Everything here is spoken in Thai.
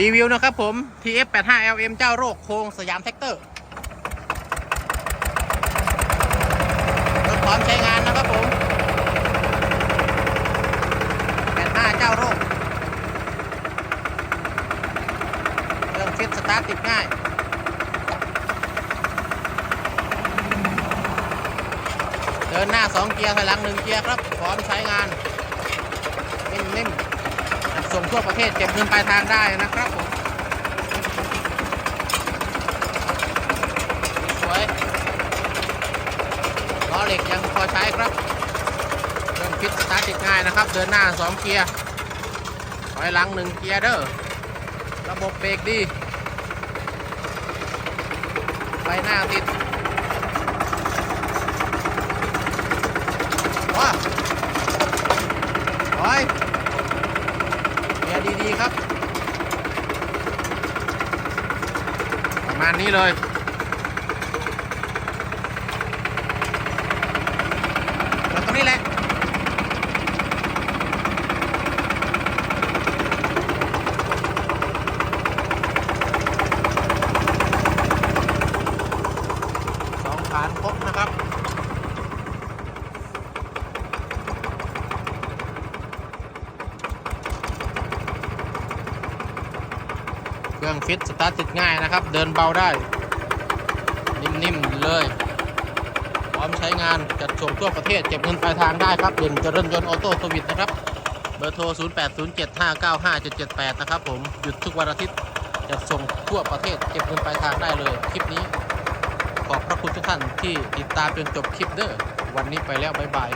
รีวิวนะครับผม TF85LM เจ้าโรคโครงสยามแท็กเตอร์รถพร้อมใช้งานนะครับผม 85 เจ้าโรคเครื่องฟิตสตาร์ทติดง่ายเดินหน้า 2 เกียร์ถอยหลัง 1 เกียร์ครับ พร้อมใช้งาน ส่งทั่วประเทศเก็บเงินปลายทางได้นะครับผมสวยล้อเหล็กยังพอใช้ครับเรื่องฟิตสตาร์ทติดง่ายนะครับ เดินหน้า 2 เกียร์ถอยหลัง 1 เกียร์เด้อระบบเบรกดีไฟหน้าติด ว้าถอยเกียร์ ดีๆครับ ประมาณนี้เลยกดตรงนี้แหละสองฐานครบนะครับ ครื่องฟิตสตาร์ทติดง่ายนะครับ เดินเบาได้ นิ่มๆเลย พร้อมใช้งานจัดส่งทั่วประเทศเก็บเงินปลายทางได้ครับเด่นเจริญยนต์ออโต้สวิตนะครับ เบอร์โทร 0807595778 นะครับผม หยุดทุกวันอาทิตย์จัดส่งทั่วประเทศเก็บเงินปลายทางได้เลย คลิปนี้ ขอบพระคุณทุกท่านที่ติดตามจนจบคลิปเด้อวันนี้ไปแล้วบ๊ายบาย